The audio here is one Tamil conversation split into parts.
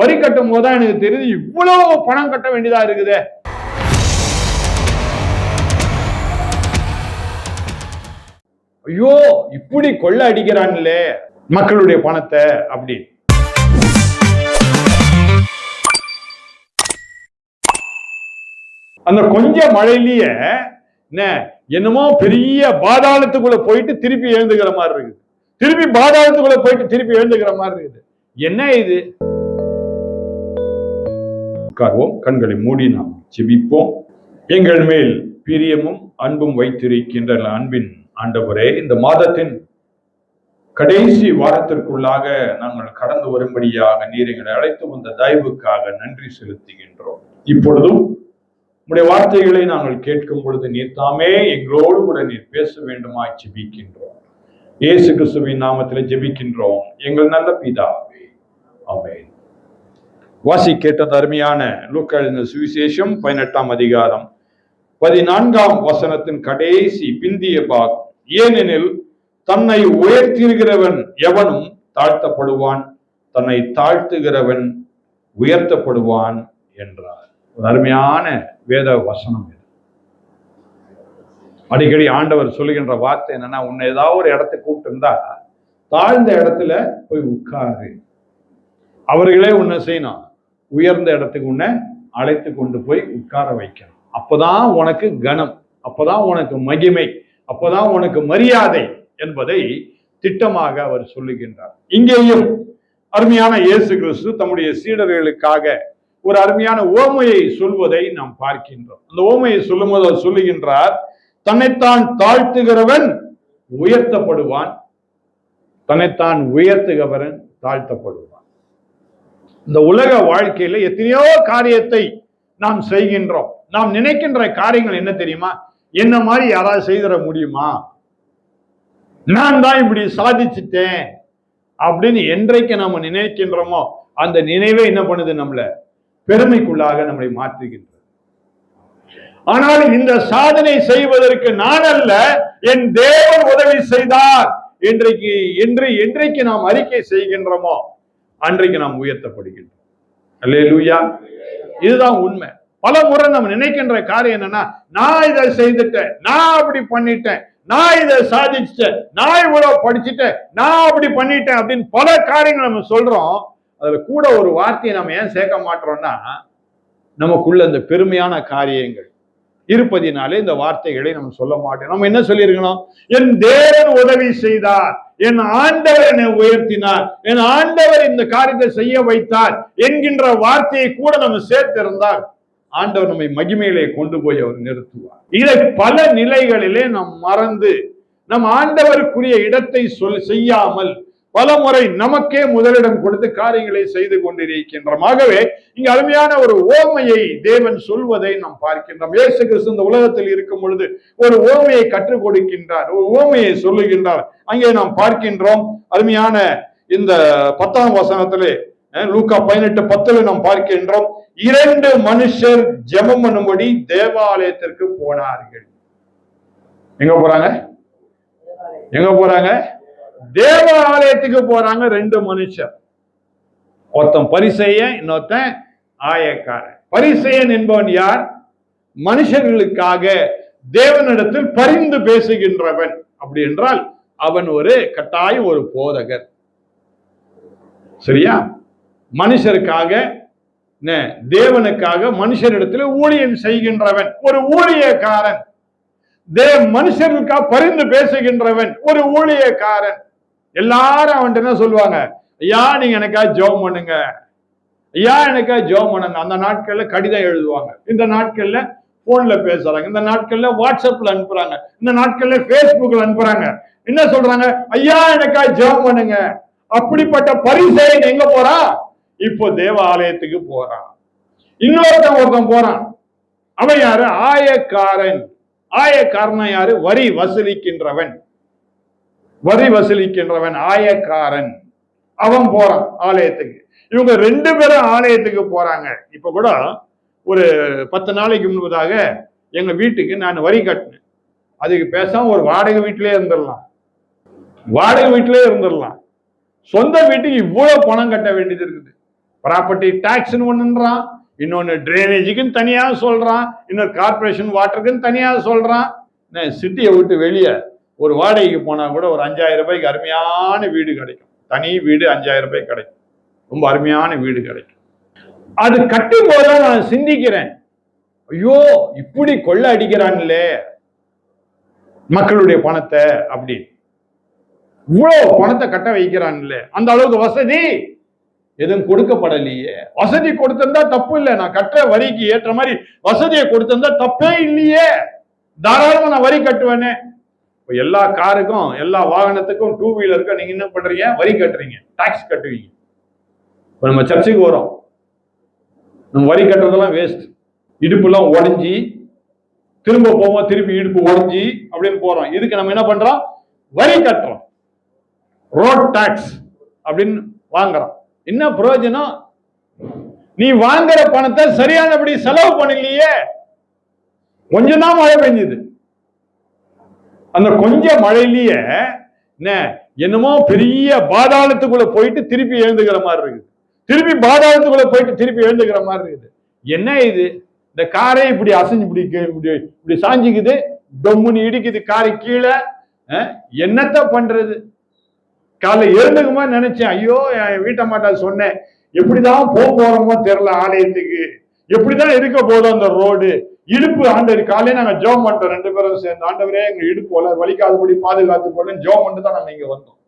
வரி கட்டும் போது தான் எனக்கு தெரியுது இவ்வளவு பணம் கட்ட வேண்டியதா இருக்குது. ஐயோ இப்படி கொள்ள அடிக்கிறான்லே மக்களுடைய பணத்தை அப்படி. அந்த கொஞ்ச மழையிலேயே என்ன என்னமோ பெரிய பாதாளத்துக்குள்ள போயிட்டு திருப்பி எழுந்துக்கிற மாதிரி இருக்குது. திருப்பி பாதாளத்துக்குள்ள போயிட்டு திருப்பி எழுந்துக்கிற மாதிரி இருக்குது. என்ன இது? உட்கார்வோம். கண்களை மூடி நாம் ஜெபிப்போம். எங்கள் மேல் பிரியமும் அன்பும் வைத்திருக்கின்ற அன்பின் ஆண்டவரே. இந்த மாதத்தின் கடைசி வாரத்திற்குள்ளாக நாங்கள் கடந்து வரும்படியாக நீர் எங்களை அழைத்து வந்த தயவுக்காக நன்றி செலுத்துகின்றோம். இப்பொழுதும் உடைய வார்த்தைகளை நாங்கள் கேட்கும் பொழுது நீர் தாமே எங்களோடு கூட நீர் பேச வேண்டுமாய் ஜெபிக்கின்றோம். இயேசு கிறிஸ்துவின் நாமத்தில் ஜெபிக்கின்றோம். எங்கள் நல்ல பிதாவே. அமேன் வாசி கேட்டது அருமையான லூக்கா சுவிசேஷம் பதினெட்டாம் அதிகாரம். பதினான்காம் வசனத்தின் கடைசி பிந்திய பாக் ஏனெனில் தன்னை உயர்த்திருக்கிறவன் எவனும் தாழ்த்தப்படுவான் தன்னை தாழ்த்துகிறவன் உயர்த்தப்படுவான் என்றார். ஒரு அருமையான வேத வசனம் இது. அடிக்கடி ஆண்டவர் சொல்லுகின்ற வார்த்தை என்னன்னா உன்னை ஏதாவது ஒரு இடத்தை கூப்பிட்டு இருந்தா தாழ்ந்த இடத்துல போய் உட்காரு. அவர்களே உன்னை செய்யணும் உயர்ந்த இடத்துக்கு உன்னை அழைத்து கொண்டு போய் உட்கார வைக்கணும். அப்போதான் உனக்கு கனம் அப்போதான் உனக்கு மகிமை அப்போதான் உனக்கு மரியாதை என்பதை திட்டமாக அவர் சொல்லுகின்றார். இங்கேயும் அருமையான இயேசு கிறிஸ்து தம்முடைய சீடர்களுக்காக ஒரு அருமையான ஓமையை சொல்வதை நாம் பார்க்கின்றோம். அந்த ஓமையை சொல்லும்போது அவர் சொல்லுகின்றார் தன்னைத்தான் தாழ்த்துகிறவன் உயர்த்தப்படுவான். தன்னைத்தான் உயர்த்துகிறவன் தாழ்த்தப்படுவான். இந்த உலக வாழ்க்கையில எத்தனையோ காரியத்தை நாம் செய்கின்றோம். நாம் நினைக்கின்ற காரியங்கள் என்ன தெரியுமா? என்ன மாதிரி யாராவது செய்திட முடியுமா? நான் தான் இப்படி சாதிச்சுட்டேன் அப்படின்னு என்றைக்கு நம்ம நினைக்கின்றோமோ அந்த நினைவே என்ன பண்ணுது நம்மள? பெருமைக்குள்ளாக நம்மளை மாற்றுகின்றது. ஆனால் இந்த சாதனை செய்வதற்கு நான் அல்ல என் தேவன் உதவி செய்தார். இன்றைக்கு என்று என்றைக்கு நாம் அறிக்கை செய்கின்றோமோ அன்றைக்கு நாம் உயர்த்தப்படுகின்றோம். அல்லேலூயா. இதுதான் உண்மை. பல முறை நம்ம நினைக்கின்ற காரியம் என்னன்னா நான் இதை செய்துட்டேன் நான் அப்படி பண்ணிட்டேன் நான் இதை சாதிச்சிட்டேன் நான் இவ்வளவு படிச்சுட்டேன் நான் அப்படி பண்ணிட்டேன் அப்படின்னு பல காரியங்கள் நம்ம சொல்றோம். அதுல கூட ஒரு வார்த்தையை நம்ம ஏன் சேர்க்க மாட்டோம்னா நமக்குள்ள இந்த பெருமையான காரியங்கள் இருப்பதினாலே இந்த வார்த்தைகளை நம்ம சொல்ல மாட்டோம். நம்ம என்ன சொல்லியிருக்கணும்? என் தேவன் உதவி செய்தார். என் ஆண்டவர் என்னை உயர்த்தினார். என் ஆண்டவர் இந்த காரியத்தை செய்ய வைத்தார் என்கின்ற வார்த்தையை கூட நம்ம சேர்த்திருந்தால் ஆண்டவர் நம்மை மகிமையிலே கொண்டு போய் அவர் நிறுத்துவார். இதை பல நிலைகளிலே நாம் மறந்து நம் ஆண்டவருக்குரிய இடத்தை சொல் செய்யாமல் பல முறை நமக்கே முதலிடம் கொடுத்து காரியங்களை செய்து கொண்டிருக்கின்றோம். ஆகவே இங்க அருமையான ஒரு ஓமையை தேவன் சொல்வதை நாம் பார்க்கின்றோம். இயேசு கிறிஸ்து இந்த உலகத்தில் இருக்கும் பொழுது ஒரு ஓமையை கற்றுக் கொடுக்கின்றார். ஒரு ஓமையை சொல்லுகின்றார். அங்கே நாம் பார்க்கின்றோம் அருமையான இந்த பத்தாம் வசனத்திலே லூக்கா பதினெட்டு பத்துல நாம் பார்க்கின்றோம் இரண்டு மனுஷர் ஜெபம் பண்ணும்படி தேவாலயத்திற்கு போனார்கள். எங்க போறாங்க? எங்க போறாங்க? தேவாலயத்துக்கு போறாங்க ரெண்டு மனுஷர் ஒருத்தன் பரிசெயன் இன்னொருத்தன் ஆயக்காரன். பரிசெயன் என்பவன் யார்? மனுஷர்களுக்காக தேவனிடத்தில் பரிந்து பேசுகின்றவன் அப்படி என்றால் அவன் ஒரு கட்டாயம் ஒரு போதகர். சரியா? மனுஷருக்காக தேவனுக்காக மனுஷரிடத்தில் ஊழியம் செய்கின்றவன். ஒரு ஊழியக்காரன். தேவ மனுஷர்களுக்காக பரிந்து பேசுகின்றவன். ஒரு ஊழியக்காரன். எல்லாரும் அவன்கிட்ட என்ன சொல்லுவாங்க? ஐயா நீங்க எனக்கா ஜோம் பண்ணுங்க. ஐயா எனக்கா ஜெபம் பண்ணுங்க. அந்த நாட்கள்ல கடிதம் எழுதுவாங்க. இந்த நாட்கள்ல போன்ல பேசுறாங்க. இந்த நாட்கள்ல வாட்ஸ்அப்ல அனுப்புறாங்க. இந்த நாட்கள்ல பேஸ்புக்ல அனுப்புறாங்க. என்ன சொல்றாங்க? ஐயா எனக்கா ஜெபம் பண்ணுங்க. அப்படிப்பட்ட பரிசெயன் எங்க போறான் இப்போ தேவ ஆலயத்துக்கு போறான். இன்னொருத்தன் ஒருத்தன் போறான். அவன் யாரு? ஆயக்காரன். ஆயக்காரன் யாரு? வரி வசூலிக்கின்றவன். வரி வசூலிக்கின்றவன் ஆயக்காரன். அவன் போறான் ஆலயத்துக்கு. இவங்க ரெண்டு பேரும் ஆலயத்துக்கு போறாங்க. இப்ப கூட ஒரு பத்து நாளைக்கு முன்பதாக எங்க வீட்டுக்கு நான் வரி கட்டினேன். அதுக்கு பேசாம ஒரு வாடகை வீட்டிலே இருந்துடலாம். வாடகை வீட்டிலே இருந்துடலாம். சொந்த வீட்டுக்கு இவ்வளவு பணம் கட்ட வேண்டியது இருக்குது. ப்ராப்பர்ட்டி டாக்ஸ்னு ஒண்ணுன்றான். இன்னொன்னு ட்ரைனேஜுக்குன்னு தனியா சொல்றான். இன்னொரு கார்பரேஷன் வாட்டருக்குன்னு தனியா சொல்றான். சிட்டியை விட்டு வெளியே ஒரு வாடகைக்கு போனா கூட ஒரு அஞ்சாயிரம் ரூபாய்க்கு அருமையான வீடு கிடைக்கும். தனி வீடு அஞ்சாயிரம் ரூபாய் கிடைக்கும். ரொம்ப அருமையான வீடு கிடைக்கும். அது கட்டும் போதுதான் நான் சிந்திக்கிறேன். ஐயோ இப்படி கொள்ள அடிக்கிறான்லே. மக்களுடைய பணத்தை அப்படி இவ்வளோ பணத்தை கட்ட வைக்கிறான்ல. அந்த அளவுக்கு வசதி எதுவும் கொடுக்கப்படலையே. வசதி கொடுத்திருந்தா தப்பு இல்லை. நான் கட்டுற வரிக்கு ஏற்ற மாதிரி வசதியை கொடுத்திருந்தா தப்பே இல்லையே. தாராளமா நான் வரி கட்டுவேனே. இப்போ எல்லா காருக்கும் எல்லா வாகனத்துக்கும் டூ வீலருக்கும் நீங்க என்ன பண்றீங்க? வரி கட்டுறீங்க. டாக்ஸ் கட்டுவீங்க. இப்போ நம்ம சர்ச்சுக்கு வரோம். நம்ம வரி கட்டுறதெல்லாம் வேஸ்ட் இடுப்புலாம் உடஞ்சி திரும்ப போவோம் திருப்பி இடுப்பு உடஞ்சி அப்படின்னு போறோம். இதுக்கு நம்ம என்ன பண்றோம்? வரி கட்டுறோம். ரோட் டாக்ஸ் அப்படின்னு வாங்குறோம். என்ன பிரயோஜனம்? நீ வாங்குற பணத்தை சரியானபடி செலவு பண்ணலையே. கொஞ்சம் தான் மழை பெஞ்சுது. அந்த கொஞ்ச மழையிலேயே என்ன என்னமோ பெரிய பாதாளத்துக்குள்ள போயிட்டு திருப்பி எழுந்துக்கிற மாதிரி இருக்குது. திருப்பி பாதாளத்துக்குள்ள போயிட்டு திருப்பி எழுந்துக்கிற மாதிரி இருக்குது. என்ன இது? இந்த காரே இப்படி அசைஞ்சு பிடிக்க இப்படி இப்படி சாஞ்சிக்குது டொம்முன்னு இடிக்குது காரை கீழே என்னத்த பண்றது? காலைல எழுந்துக்குமா நினைச்சேன் ஐயோ என் வீட்டை மாட்டா சொன்னேன். எப்படிதான் போக போறோமோ தெரியல ஆலயத்துக்கு. எப்படிதான் இருக்க போதும் அந்த ரோடு. இடுப்பு ஆண்டவர் காலையில நாங்க ஜோம் பண்ணிட்டோம். ரெண்டு பேரும் சேர்ந்து. ஆண்டவரே எங்க இடுப்பு போல வலிக்காதபடி பாதுகாத்து போல ஜோம் பண்ணிட்டு தான் நாங்க இங்க வந்தோம்.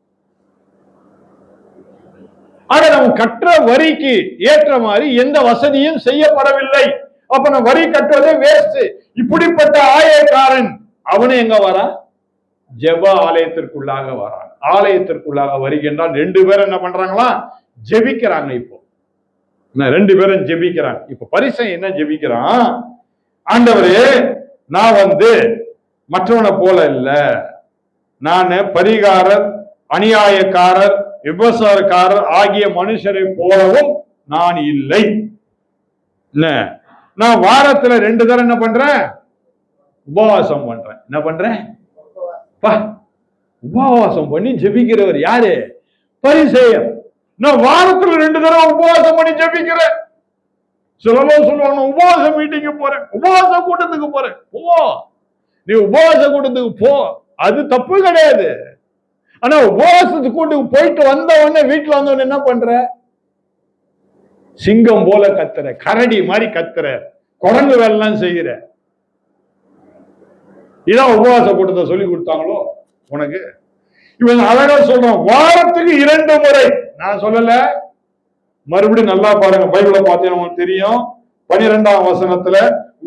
ஆனா நம்ம கட்டுற வரிக்கு ஏற்ற மாதிரி எந்த வசதியும் செய்யப்படவில்லை. அப்ப நம்ம வரி கட்டுவதே வேஸ்ட் இப்படிப்பட்ட ஆயக்காரன் அவனு எங்க வரான் ஜெப ஆலயத்திற்குள்ளாக வரான் ஆலயத்திற்குள்ளாக வருகின்றால் ரெண்டு பேரும் என்ன பண்றாங்களா? ஜெபிக்கிறாங்க இப்போ. ரெண்டு பேரும் ஜெபிக்கிறாங்க. இப்ப பரிசை என்ன ஜெபிக்கிறான்? ஆண்டவரே நான் வந்து மற்றவனை போல இல்ல. நான் பரிகாரர் அநியாயக்காரர் விபசாரக்காரர் ஆகிய மனுஷரை போலவும் நான் இல்லை. என்ன? நான் வாரத்துல ரெண்டு தடவை என்ன பண்றேன்? உபவாசம் பண்றேன். என்ன பண்றேன்? உபவாசம் பண்ணி ஜெபிக்கிறவர் யாரு? பரிசெயர். நான் வாரத்துல ரெண்டு தடவை உபவாசம் பண்ணி ஜெபிக்கிறேன். சிலவோ சொல்லுவாங்க நான் உபவாச மீட்டிங்கு போறேன் உபவாச கூட்டத்துக்கு போறேன் போ. நீ உபவாச கூட்டத்துக்கு போ. அது தப்பு கிடையாது. ஆனா உபவாசத்து கூட்டுக்கு போயிட்டு வந்த உடனே வீட்டுல வந்த என்ன பண்ற? சிங்கம் போல கத்துற கரடி மாதிரி கத்துற குரங்கு வேலைலாம் செய்யற. இதான் உபவாச கூட்டத்தை சொல்லி கொடுத்தாங்களோ உனக்கு? இவன் அழகா சொல்றான் வாரத்துக்கு இரண்டு முறை. நான் சொல்லல. மறுபடியும் நல்லா பாருங்க பைபிளை பார்த்தீங்கன்னா உங்களுக்கு தெரியும். பனிரெண்டாம் வசனத்துல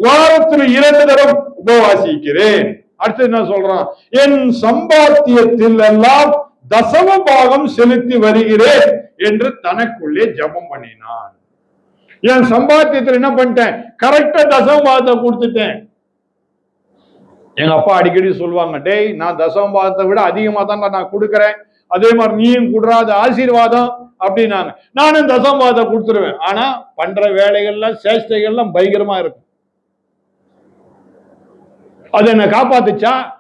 வாரத்துல இரண்டு தரம் உபவாசிக்கிறேன். அடுத்து என்ன சொல்றான்? என் சம்பாத்தியத்தில் எல்லாம் தசம பாகம் செலுத்தி வருகிறேன் என்று தனக்குள்ளே ஜெபம் பண்ணினான். என் சம்பாத்தியத்தில் என்ன பண்ணிட்டேன்? கரெக்டா தசம பாகத்தை கொடுத்துட்டேன். எங்க அப்பா அடிக்கடி சொல்லுவாங்க டேய் நான் தசம பாகத்தை விட அதிகமா தான் நான் கொடுக்குறேன். அதே மாதிரி நீயும் கொடுறாத ஆசீர்வாதம். அப்படின்னாங்க. நானும் தசம கொடுத்துருவேன். ஆனா பண்ற வேலைகள்லாம் சேஷ்டைகள்லாம் பயங்கரமா இருக்கும். அது என்னை காப்பாத்துச்சா?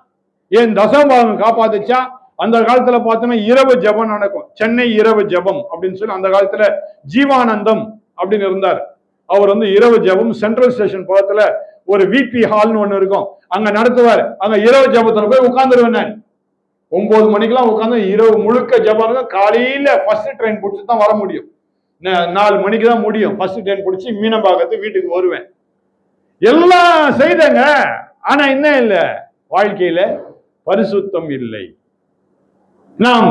என் தசம்பாதம் காப்பாத்துச்சா? அந்த காலத்துல பார்த்தோன்னா இரவு ஜெபம் நடக்கும். சென்னை இரவு ஜெபம் அப்படின்னு சொல்லி அந்த காலத்துல ஜீவானந்தம் அப்படின்னு இருந்தார். அவர் வந்து இரவு ஜெபம் சென்ட்ரல் ஸ்டேஷன் பக்கத்துல ஒரு விபி ஹால்னு ஒண்ணு இருக்கும். அங்க நடத்துவார். அங்க இரவு ஜபத்துல போய் உட்கார்ந்துருவேன் நான். ஒன்பது மணிக்கெல்லாம் உட்காந்து இரவு முழுக்க ஜெபம் காலையில ஃபர்ஸ்ட் ட்ரெயின் பிடிச்சி தான் வர முடியும். நாலு மணிக்கு தான் முடியும். ஃபர்ஸ்ட் ட்ரெயின் பிடிச்சி மீனம்பாக்கத்து வீட்டுக்கு வருவேன். எல்லாம் செய்தங்க. ஆனா என்ன இல்லை. வாழ்க்கையில பரிசுத்தம் இல்லை. நாம்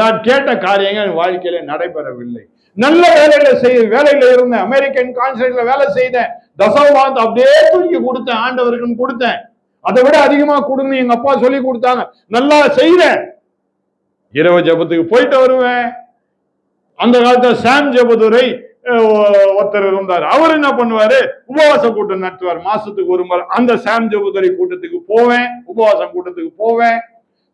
நான் கேட்ட காரியங்கள் என் வாழ்க்கையில நடைபெறவில்லை. நல்ல வேலையில செய் வேலையில இருந்தேன். அமெரிக்கன் கான்சர்ட்ல வேலை செய்தேன். தசவாந்த் அப்படியே தூக்கி கொடுத்தேன். ஆண்டவருக்குன்னு கொடுத்தேன். அதை விட அதிகமா கொடுன்னு எங்க அப்பா சொல்லி கொடுத்தாங்க. நல்லா செய்யறேன் இரவு ஜெபத்துக்கு போயிட்டு வருவேன். அந்த காலத்துல சாம் ஜபதுரை ஒருத்தர் இருந்தார். அவர் என்ன பண்ணுவாரு? உபவாச கூட்டம் நடத்துவார். மாசத்துக்கு ஒரு முறை அந்த சாம் ஜெபதுரை கூட்டத்துக்கு போவேன். உபவாசம் கூட்டத்துக்கு போவேன்.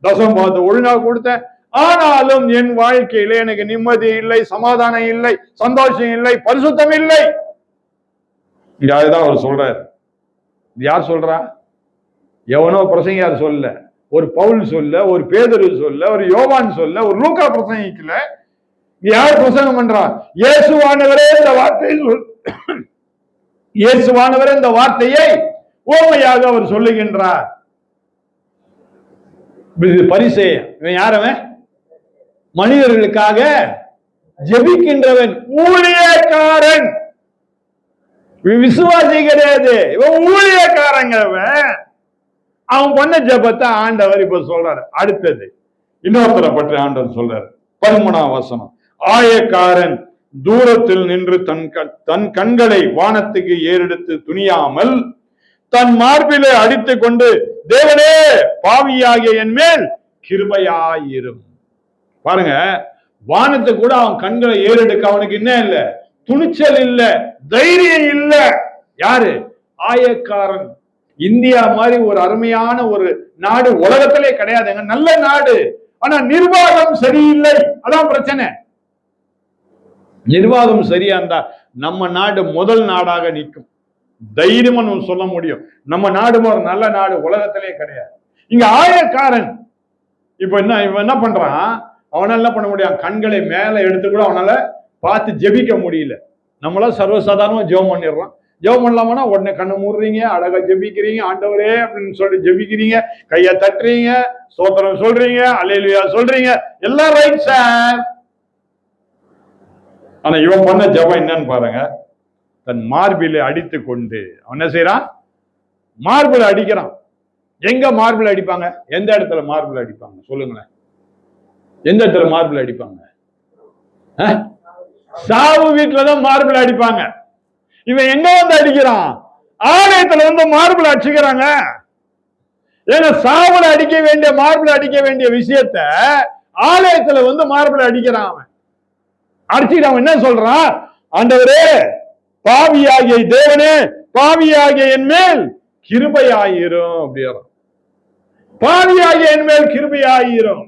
தசம் பார்த்து ஒழுங்கா கொடுத்தேன். ஆனாலும் என் வாழ்க்கையில எனக்கு நிம்மதி இல்லை சமாதானம் இல்லை சந்தோஷம் இல்லை பரிசுத்தம் இல்லை. யாருதான் அவர் சொல்றாரு. யார் சொல்றா? எவனோ பிரசங்கியார் சொல்ல ஒரு பவுல் சொல்ல ஒரு பேதரு சொல்ல ஒரு யோவான் சொல்ல ஒரு லூக்கா பிரசங்கிக்கல யார் பிரசங்கம் பண்றா? இயேசுவானவரே இந்த வார்த்தையை சொல் இயேசுவானவரே இந்த வார்த்தையை ஓமையாக அவர் சொல்லுகின்றார். இது பரிசே இவன் யாரவன்? மனிதர்களுக்காக ஜெபிக்கின்றவன் ஊழியக்காரன். விசுவாசி கிடையாது இவன் ஊழியக்காரங்கிறவன் அவன் பண்ண ஜபத்தை ஆண்டவர் இப்ப சொல்றாரு. அடுத்தது இன்னொருத்தரை பற்றி ஆண்டவர் சொல்றாரு. பதிமூணாம் வசனம் ஆயக்காரன் தூரத்தில் நின்று தன் கண்- தன் கண்களை வானத்துக்கு ஏறெடுத்து துணியாமல் தன் மார்பிலே அடித்து கொண்டு தேவனே பாவியாகிய என் மேல் கிருபையாயிரும். பாருங்க வானத்தை கூட அவன் கண்களை ஏறெடுக்க அவனுக்கு என்ன இல்ல? துணிச்சல் இல்ல தைரியம் இல்ல. யாரு? ஆயக்காரன். இந்தியா மாதிரி ஒரு அருமையான ஒரு நாடு உலகத்திலே கிடையாதுங்க. நல்ல நாடு. ஆனா நிர்வாகம் சரியில்லை. அதான் பிரச்சனை. நிர்வாகம் சரியா இருந்தா நம்ம நாடு முதல் நாடாக நிற்கும். தைரியமா நம்ம சொல்ல முடியும். நம்ம நாடு ஒரு நல்ல நாடு உலகத்திலே கிடையாது. இங்க ஆயக்காரன். இப்ப என்ன இவன் என்ன பண்றான்? அவனால என்ன பண்ண முடியும்? கண்களை மேல எடுத்து கூட அவனால பார்த்து ஜெபிக்க முடியல. நம்மள சர்வசாதாரணமா ஜெபம் பண்ணிடுறான். ஜெபம் பண்ணலாமனா? உடனே கண்ணை மூடுறீங்க அழகா ஜெபிக்கிறீங்க ஆண்டவரே அப்படின்னு சொல்லி ஜெபிக்கிறீங்க கையை தட்டுறீங்க சோத்திரம் சொல்றீங்க அலையிலுயா சொல்றீங்க. எல்லாம் ரைட் சார் ஆனா இவன் பண்ண ஜெபம் என்னன்னு பாருங்க. தன் மார்பிலை அடித்து கொண்டு அவன் என்ன செய்யறான்? மார்பில் அடிக்கிறான். எங்க மார்பிள் அடிப்பாங்க? எந்த இடத்துல மார்பிள் அடிப்பாங்க? சொல்லுங்களேன். எந்த இடத்துல மார்பிள் அடிப்பாங்க? சாவு வீட்டுலதான் மார்பிள் அடிப்பாங்க. இவன் எங்க வந்து அடிக்கிறான்? ஆலயத்துல வந்து மார்பிள் அடிச்சுக்கிறாங்க. ஏன்னா சாவுல அடிக்க வேண்டிய மார்பிள் அடிக்க வேண்டிய விஷயத்த ஆலயத்துல வந்து மார்பிள் அடிக்கிறான் அவன். அடிச்சுட்டு அவன் என்ன சொல்றான்? ஆண்டவரே பாவியாகிய தேவனே பாவியாகிய என் மேல் கிருபையாயிரும் அப்படிறான் பாவியாகிய என் மேல் கிருபையாயிரும்.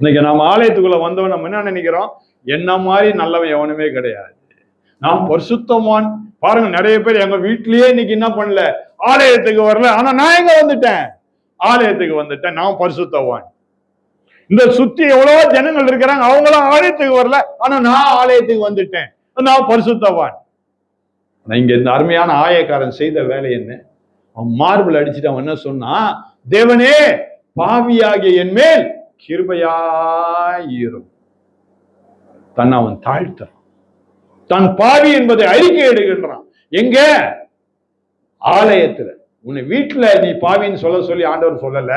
இன்னைக்கு நம்ம ஆலயத்துக்குள்ள வந்தவன் நம்ம என்ன நினைக்கிறோம்? என்ன மாதிரி நல்லவன் எவனுமே கிடையாது. நாம் பரிசுத்தவான். பாருங்க நிறைய பேர் எங்க வீட்லயே இன்னைக்கு என்ன பண்ணல? ஆலயத்துக்கு வரல. ஆனா நான் எங்க வந்துட்டேன்? ஆலயத்துக்கு வந்துட்டேன். நான் பரிசுத்தவான். இந்த சுத்தி எவ்வளவோ ஜனங்கள் இருக்கிறாங்க அவங்களும் ஆலயத்துக்கு வரல. ஆனா நான் ஆலயத்துக்கு வந்துட்டேன். நான் பரிசுத்தவான். இங்க இந்த அருமையான ஆயக்காரன் செய்த வேலை என்ன? அவன் மார்பிள் அடிச்சுட்டு அவன் என்ன சொன்னா தேவனே பாவியாகிய என் மேல் கிருபையாயிரும். தன்னை அவன் தாழ்த்தான் தான் பாவி என்பதை அறிக்கை இடுகின்றான். எங்க? ஆலயத்துல. உன்னை வீட்டுல நீ பாவின்னு சொல்ல சொல்லி ஆண்டவர் சொல்லல.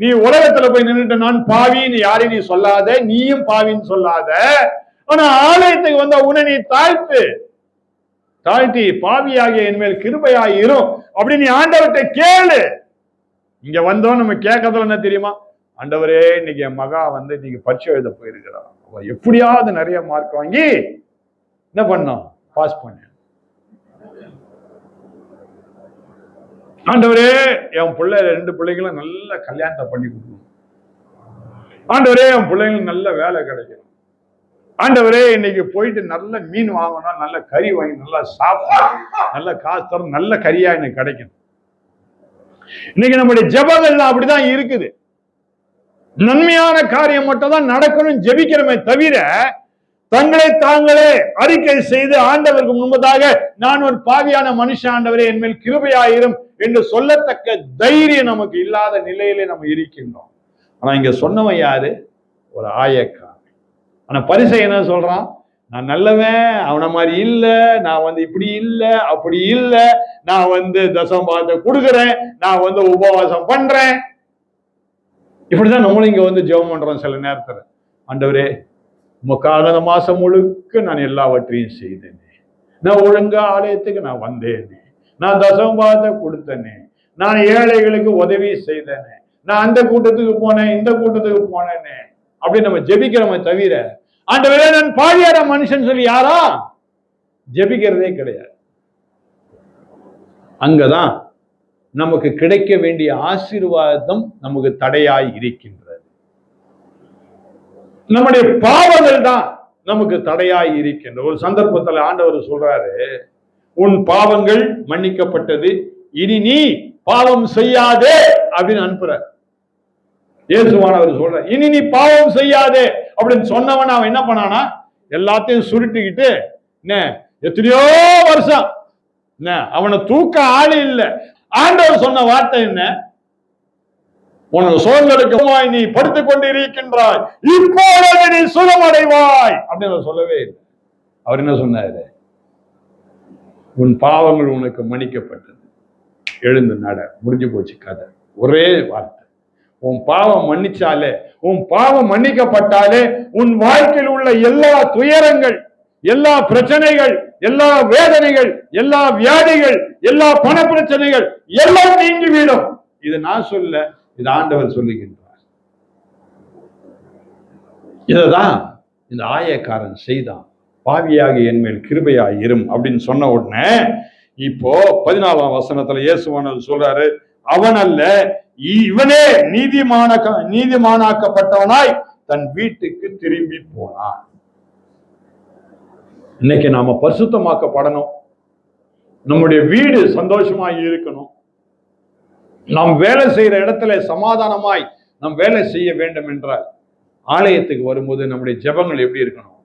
நீ உலகத்துல போய் நின்றுட்ட நான் பாவின்னு யாரையும் நீ சொல்லாத நீயும் பாவின்னு சொல்லாத. ஆனா ஆலயத்துக்கு வந்த உன்னை நீ தாழ்த்து. தாழ்த்தி பாவியாகிய என்மேல் கிருபையாய் இரும் அப்படி நீ ஆண்டவர்கிட்ட கேளு. இங்க வந்தோம் நம்ம கேட்கறதுல என்ன தெரியுமா? ஆண்டவரே இன்னைக்கு என் மகா வந்து இன்னைக்கு பரீட்சை எழுத போயிருக்கிறான். அவ எப்படியாவது நிறைய மார்க் வாங்கி என்ன பண்ணோம்? பாஸ் பண்ண ஆண்டவரே என் பிள்ளை ரெண்டு பிள்ளைகளும் நல்ல கல்யாணத்தை பண்ணி கொடுக்கணும். ஆண்டவரே என் பிள்ளைங்களுக்கு நல்ல வேலை கிடைக்கணும். ஆண்டவரே இன்னைக்கு போயிட்டு நல்ல மீன் வாங்கணும் நல்ல கறி வாங்கி நல்லா சாப்பிடணும். நல்ல காசு தரும் நல்ல கறியா எனக்கு கிடைக்கும் இன்னைக்கு நம்முடைய ஜபங்கள் அப்படிதான் இருக்குது. நன்மையான காரியம் மட்டும் தான் நடக்கணும் ஜெபிக்கிறோமே தவிர தங்களை தாங்களே அறிக்கை செய்து ஆண்டவருக்கு முன்பதாக நான் ஒரு பாவியான மனுஷ ஆண்டவரே என் மேல் கிருபையாயிரும் என்று சொல்லத்தக்க தைரியம் நமக்கு இல்லாத நிலையிலே நம்ம இருக்கின்றோம். ஆனா இங்க சொன்னவன் யாரு? ஒரு ஆயக்காரன். ஆனா பரிசை என்ன சொல்றான்? நான் நல்லவன் அவனை மாதிரி இல்லை நான் வந்து இப்படி இல்லை அப்படி இல்லை நான் வந்து தசம்பாதத்தை கொடுக்குறேன் நான் வந்து உபவாசம் பண்றேன். இப்படிதான் நம்மளும் இங்க வந்து ஜெபம் பண்றோம் சில நேரத்துல. ஆண்டவரே உமக்காக அந்த மாசம் முழுக்க நான் எல்லாவற்றையும் செய்தேனே. நான் ஒழுங்கா ஆலயத்துக்கு நான் வந்தேனே. நான் தசம்பாதத்தை கொடுத்தேனே. நான் ஏழைகளுக்கு உதவி செய்தேனே. நான் அந்த கூட்டத்துக்கு போனேன் இந்த கூட்டத்துக்கு போனேனே. அப்படி நம்ம ஜெபிக்கிறோமே தவிர ஆண்டவரே நான் பாடியார மனுஷன் சொல்லி யாரா? ஜெபிக்கிறதே கிடையாது. அங்கதான் நமக்கு கிடைக்க வேண்டிய ஆசீர்வாதம் நமக்கு தடையாய் இருக்கின்றது. நம்முடைய பாவங்கள் தான் நமக்கு தடையாய் இருக்கின்ற. ஒரு சந்தர்ப்பத்தில் ஆண்டவர் சொல்றாரு உன் பாவங்கள் மன்னிக்கப்பட்டது. இனி நீ பாவம் செய்யாதே அப்படின்னு அனுப்புற இயேசுவானவர் சொல்ற இனி நீ பாவம் செய்யாதே அப்படின்னு சொன்னவன் அவன் என்ன பண்ணானா எல்லாத்தையும் சுருட்டிக்கிட்டு என்ன எத்தனையோ வருஷம் என்ன அவனை தூக்க ஆள் இல்லை. ஆண்டவர் சொன்ன வார்த்தை என்ன? உனக்கு சோழர்களுக்கு நீ படுத்துக் கொண்டு இருக்கின்றாய் இப்பொழுது நீ சுகமடைவாய். அப்படின்னு சொல்லவே இல்லை. அவர் என்ன சொன்னாரு? உன் பாவங்கள் உனக்கு மன்னிக்கப்பட்டது. எழுந்து நட. முடிஞ்சு போச்சு கதை. ஒரே வார்த்தை. உன் பாவம் மன்னிச்சாலே உன் பாவம் மன்னிக்கப்பட்டாலே உன் வாழ்க்கையில் உள்ள எல்லா துயரங்கள் எல்லா பிரச்சனைகள் எல்லா வேதனைகள் எல்லா வியாதிகள் எல்லா பண பிரச்சனைகள் எல்லாம் நீங்கிவிடும் இது நான் சொல்ல இது ஆண்டவர் சொல்லுகின்றார். இததான் இந்த ஆயக்காரன் செய்தான். பாவியாக என் மேல் கிருபையா இரும் அப்படின்னு சொன்ன உடனே இப்போ பதினாலாம் வசனத்துல இயேசுவானவர் சொல்றாரு அவன் அல்ல இவனே நீதிமான நீதிமானாக்கப்பட்டவனாய் தன் வீட்டுக்கு திரும்பி போனான். இன்னைக்கு நாம பரிசுத்தமாக்கப்படணும். நம்முடைய வீடு சந்தோஷமா இருக்கணும். நாம் வேலை செய்கிற இடத்துல சமாதானமாய் நாம் வேலை செய்ய வேண்டும் என்றால் ஆலயத்துக்கு வரும்போது நம்முடைய ஜெபங்கள் எப்படி இருக்கணும்?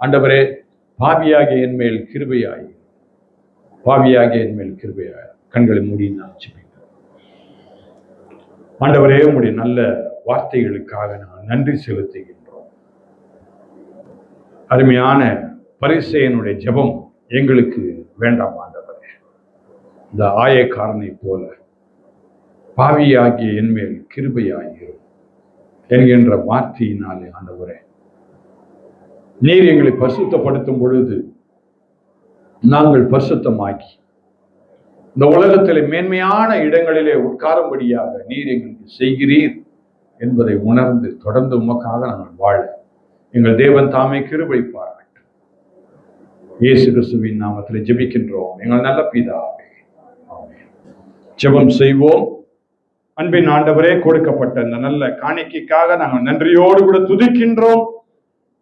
ஆண்டவரே பாவியாகிய என் மேல் கிருபையாய். பாவியாகிய என் மேல் கிருபையாய். கண்களை மூடி நான் ஜெபிக்கிறேன். ஆண்டவரே உங்களுடைய நல்ல வார்த்தைகளுக்காக நான் நன்றி செலுத்துகின்றோம். அருமையான பரிசையனுடைய ஜெபம் எங்களுக்கு வேண்டாம் ஆண்டவரே. இந்த ஆயக்காரனை போல பாவியாகிய என்மேல் கிருபையாகிறோம் என்கின்ற வார்த்தையினாலே ஆண்டவரே. நீர் எங்களை பரிசுத்தப்படுத்தும் பொழுது நாங்கள் பரிசுத்தமாக்கி இந்த உலகத்தில் மேன்மையான இடங்களிலே உட்காரும்படியாக நீர் எங்களுக்கு செய்கிறீர் என்பதை உணர்ந்து தொடர்ந்து உமக்காக நாங்கள் வாழ எங்கள் தேவன் தாமே கிருபை பாராட்டும் இயேசு கிறிஸ்துவின் நாமத்தில் ஜெபிக்கின்றோம். எங்கள் நல்ல பிதாவே. ஆமென். ஜெபம் செய்வோம். அன்பின் ஆண்டவரே கொடுக்கப்பட்ட இந்த நல்ல காணிக்கைக்காக நாங்கள் நன்றியோடு கூட துதிக்கின்றோம்.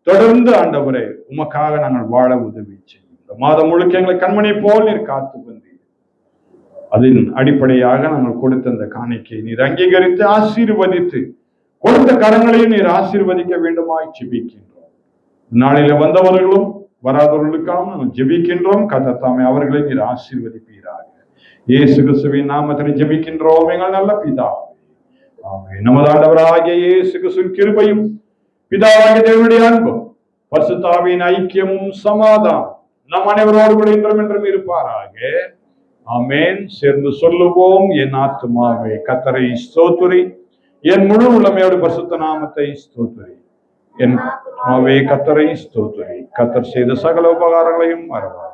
தொடர்ந்து ஆண்டவரே உமக்காக நாங்கள் வாழ உதவி செய்யும். இந்த மாதம் முழுக்க எங்களை கண்மணி போல் நீர் காத்து வந்தீர். அதன் அடிப்படையாக நாங்கள் கொடுத்த இந்த காணிக்கை நீர் அங்கீகரித்து ஆசீர்வதித்து கொடுத்த கரங்களையும் நீர் ஆசீர்வதிக்க வேண்டுமாய் ஜெபிக்கின்றோம். நாளில வந்தவர்களும் வராதவர்களுக்காகவும் நாங்கள் ஜெபிக்கின்றோம். கதத்தாமே அவர்களை நீர் ஆசீர்வதிப்பீராக. இயேசு கிறிஸ்துவின் நாமத்தில் ஜெபிக்கின்றோம். எங்கள் நல்ல பிதா ஆமென். நமது ஆண்டவராகிய இயேசு கிறிஸ்துவின் கிருபையும் பிதாவாகிய தேவனுடைய அன்பும் பரிசுத்தாவின் ஐக்கியமும் சமாதானம் நம் அனைவரோடு கூட இன்றும் என்றும் இருப்பாராக. ஆமேன். சேர்ந்து சொல்லுவோம். என் ஆத்துமாவே கத்தரை ஸ்தோத்துரி. என் முழு உள்ளமையோடு பரிசுத்த நாமத்தை ஸ்தோத்துரி. என் ஆத்துமாவே கத்தரை ஸ்தோத்துரி. கத்தர் செய்த சகல உபகாரங்களையும் மறவார்